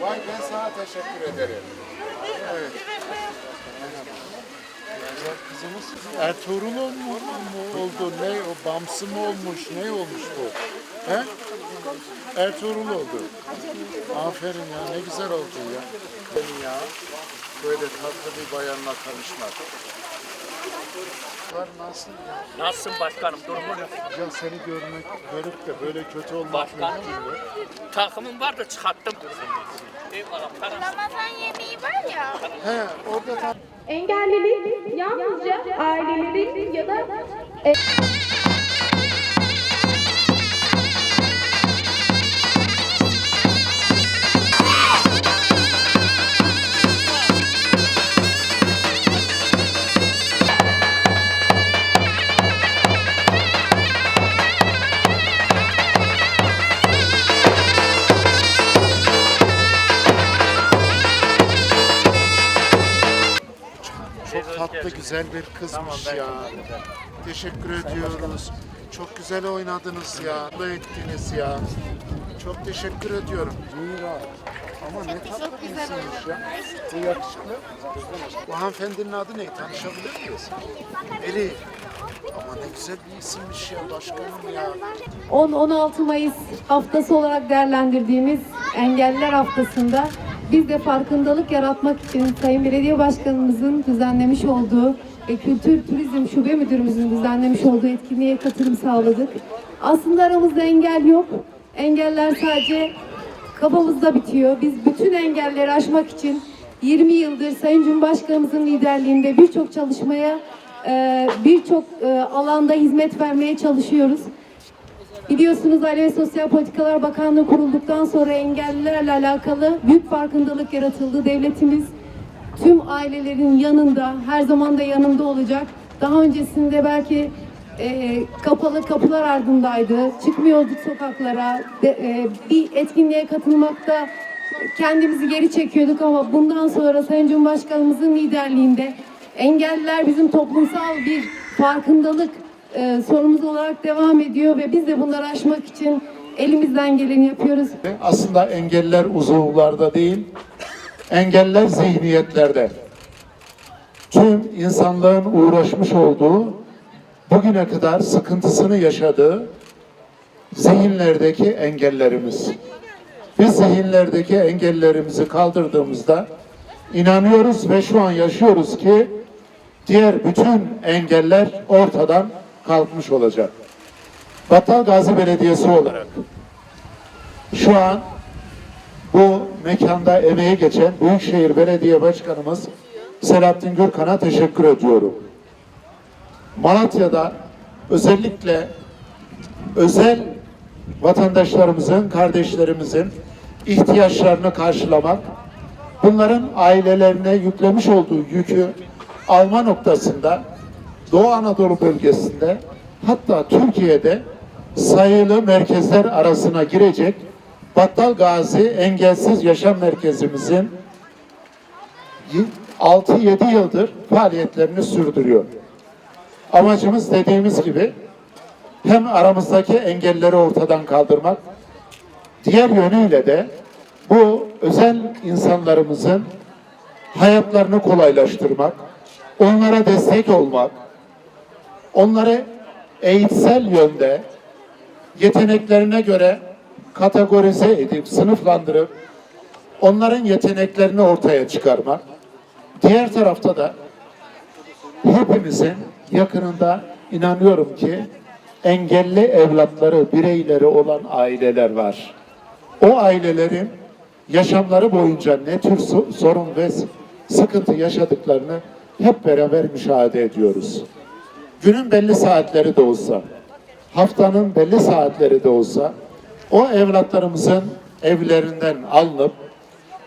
Vay ben sana teşekkür ederim. Evet. Kızımız Ertuğrul mu, mu oldu? Ne o Bamsı mı olmuş? Ne olmuş bu? He? Ertuğrul oldu. Aferin ya ne güzel oldu ya. Benim ya böyle tatlı bir bayanla tanışmak. Nasılsın başkanım? Durumun yok. Ya seni görmek, görüp de böyle kötü olmak Başkanım. Takımım var da çıkarttım. Eyvallah. Parası. Ramazan yemeği var ya. He orada tam Engellilik yalnızca ailelerin ya da güzel bir kızmış ya. Teşekkür ediyoruz. Çok güzel oynadınız ya. Mutlu ettiniz ya. Çok teşekkür ediyorum. Mira. Ama ne tatlı bir insanmış ya. Bu yakışıklı. Bu hanımefendinin adı ne? Tanışabilir miyiz? Elif. Ama ne güzel bir isimmiş ya başkanım ya. 10-16 Mayıs haftası olarak değerlendirdiğimiz Engelliler Haftası'nda biz de farkındalık yaratmak için Sayın Belediye Başkanımızın düzenlemiş olduğu ve Kültür Turizm Şube Müdürümüzün düzenlemiş olduğu etkinliğe katılım sağladık. Aslında aramızda engel yok. Engeller sadece kafamızda bitiyor. Biz bütün engelleri aşmak için 20 yıldır Sayın Cumhurbaşkanımızın liderliğinde birçok çalışmaya, e, birçok e, alanda hizmet vermeye çalışıyoruz. Biliyorsunuz Aile ve Sosyal Politikalar Bakanlığı kurulduktan sonra engellilerle alakalı büyük farkındalık yaratıldı. Devletimiz tüm ailelerin yanında, her zaman da yanında olacak. Daha öncesinde belki e, kapalı kapılar ardındaydı. Çıkmıyorduk sokaklara. De- e, bir etkinliğe katılmakta kendimizi geri çekiyorduk ama bundan sonra Sayın Cumhurbaşkanımızın liderliğinde engelliler bizim toplumsal bir farkındalık e, sorumuz olarak devam ediyor ve biz de bunları aşmak için elimizden geleni yapıyoruz. Aslında engeller uzuvlarda değil, engeller zihniyetlerde. Tüm insanlığın uğraşmış olduğu, bugüne kadar sıkıntısını yaşadığı zihinlerdeki engellerimiz. Biz zihinlerdeki engellerimizi kaldırdığımızda inanıyoruz ve şu an yaşıyoruz ki diğer bütün engeller ortadan kalkmış olacak. Battal Gazi Belediyesi olarak şu an bu mekanda emeği geçen Büyükşehir Belediye Başkanımız Selahattin Gürkan'a teşekkür ediyorum. Malatya'da özellikle özel vatandaşlarımızın, kardeşlerimizin ihtiyaçlarını karşılamak, bunların ailelerine yüklemiş olduğu yükü alma noktasında Doğu Anadolu bölgesinde hatta Türkiye'de sayılı merkezler arasına girecek Battal Gazi Engelsiz Yaşam Merkezimizin 6-7 yıldır faaliyetlerini sürdürüyor. Amacımız dediğimiz gibi hem aramızdaki engelleri ortadan kaldırmak, diğer yönüyle de bu özel insanlarımızın hayatlarını kolaylaştırmak, onlara destek olmak, onları eğitsel yönde yeteneklerine göre kategorize edip, sınıflandırıp onların yeteneklerini ortaya çıkarmak. Diğer tarafta da hepimizin yakınında inanıyorum ki engelli evlatları, bireyleri olan aileler var. O ailelerin yaşamları boyunca ne tür so- sorun ve sıkıntı yaşadıklarını hep beraber müşahede ediyoruz. Günün belli saatleri de olsa, haftanın belli saatleri de olsa o evlatlarımızın evlerinden alınıp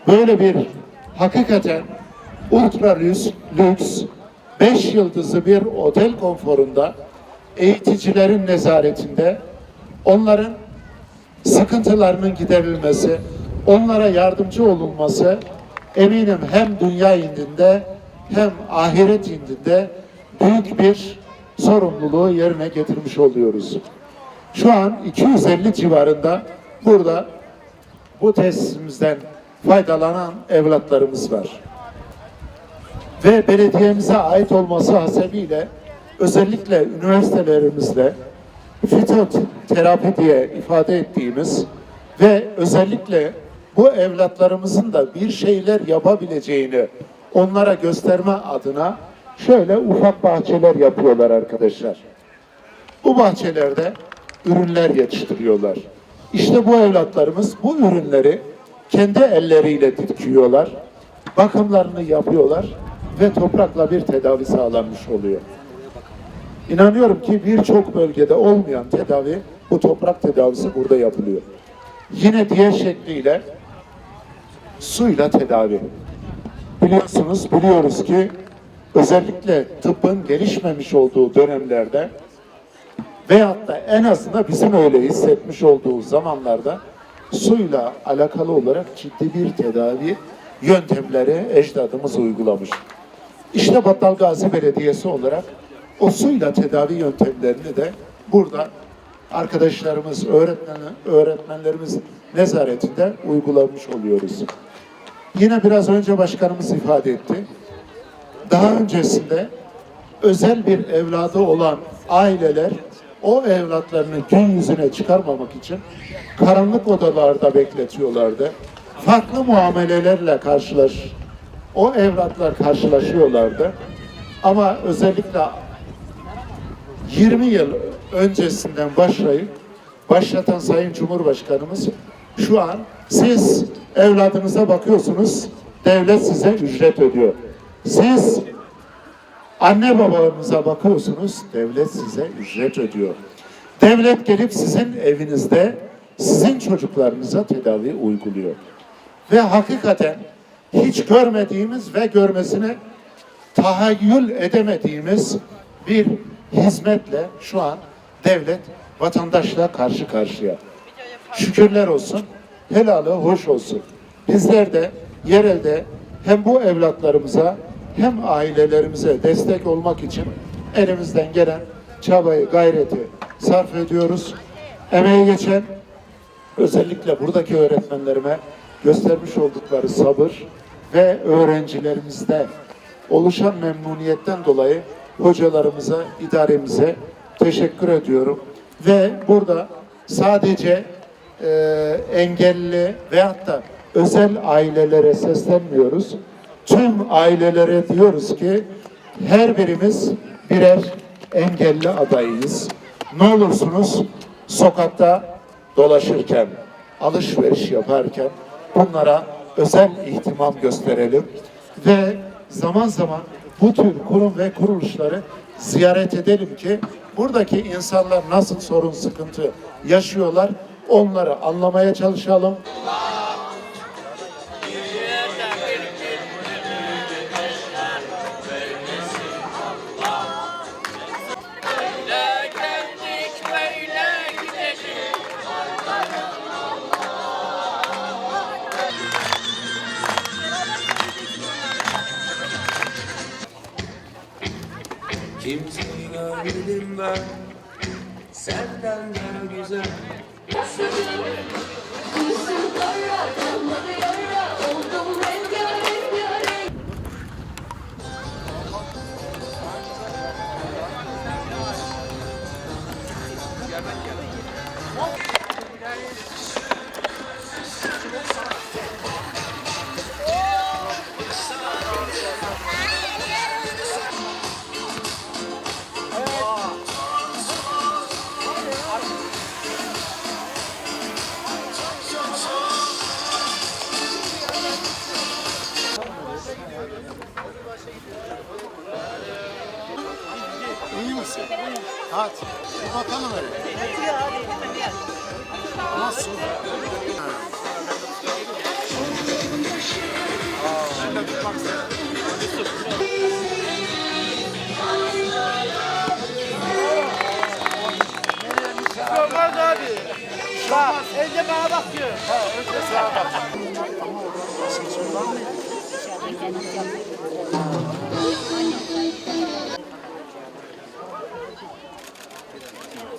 böyle bir hakikaten ultra lüks, lüks 5 yıldızlı bir otel konforunda eğiticilerin nezaretinde onların sıkıntılarının giderilmesi, onlara yardımcı olunması eminim hem dünya indinde hem ahiret indinde büyük bir sorumluluğu yerine getirmiş oluyoruz. Şu an 250 civarında burada bu tesisimizden faydalanan evlatlarımız var. Ve belediyemize ait olması hasebiyle özellikle üniversitelerimizde fitoterapi diye ifade ettiğimiz ve özellikle bu evlatlarımızın da bir şeyler yapabileceğini onlara gösterme adına şöyle ufak bahçeler yapıyorlar arkadaşlar. Bu bahçelerde ürünler yetiştiriyorlar. İşte bu evlatlarımız bu ürünleri kendi elleriyle dikiyorlar, bakımlarını yapıyorlar ve toprakla bir tedavi sağlanmış oluyor. İnanıyorum ki birçok bölgede olmayan tedavi, bu toprak tedavisi burada yapılıyor. Yine diğer şekliyle suyla tedavi. Biliyorsunuz, biliyoruz ki özellikle tıbbın gelişmemiş olduğu dönemlerde veyahut da en azından bizim öyle hissetmiş olduğu zamanlarda suyla alakalı olarak ciddi bir tedavi yöntemleri ecdadımız uygulamış. İşte Battal Gazi Belediyesi olarak o suyla tedavi yöntemlerini de burada arkadaşlarımız, öğretmen, öğretmenlerimiz nezaretinde uygulamış oluyoruz. Yine biraz önce başkanımız ifade etti. Daha öncesinde özel bir evladı olan aileler o evlatlarını gün yüzüne çıkarmamak için karanlık odalarda bekletiyorlardı. Farklı muamelelerle karşılaş, o evlatlar karşılaşıyorlardı. Ama özellikle 20 yıl öncesinden başlayıp başlatan Sayın Cumhurbaşkanımız şu an siz evladınıza bakıyorsunuz, devlet size ücret ödüyor. Siz Anne babanıza bakıyorsunuz, devlet size ücret ödüyor. Devlet gelip sizin evinizde sizin çocuklarınıza tedavi uyguluyor. Ve hakikaten hiç görmediğimiz ve görmesine tahayyül edemediğimiz bir hizmetle şu an devlet vatandaşla karşı karşıya. Şükürler olsun, helalı hoş olsun. Bizler de yerelde hem bu evlatlarımıza hem ailelerimize destek olmak için elimizden gelen çabayı, gayreti sarf ediyoruz. Emeği geçen özellikle buradaki öğretmenlerime göstermiş oldukları sabır ve öğrencilerimizde oluşan memnuniyetten dolayı hocalarımıza, idaremize teşekkür ediyorum. Ve burada sadece e, engelli veyahut da özel ailelere seslenmiyoruz. Tüm ailelere diyoruz ki her birimiz birer engelli adayıyız. Ne olursunuz sokakta dolaşırken, alışveriş yaparken bunlara özel ihtimam gösterelim ve zaman zaman bu tür kurum ve kuruluşları ziyaret edelim ki buradaki insanlar nasıl sorun sıkıntı yaşıyorlar onları anlamaya çalışalım. Ben Senden daha güzel. İyi misin? Hadi. Bir bakalım hele. Nasıl? Ha. Ben de tutmak istedim. Olmaz abi. Bak önce bana bakıyor. Ha, önce sağa bak. Ama orada seçim var mı?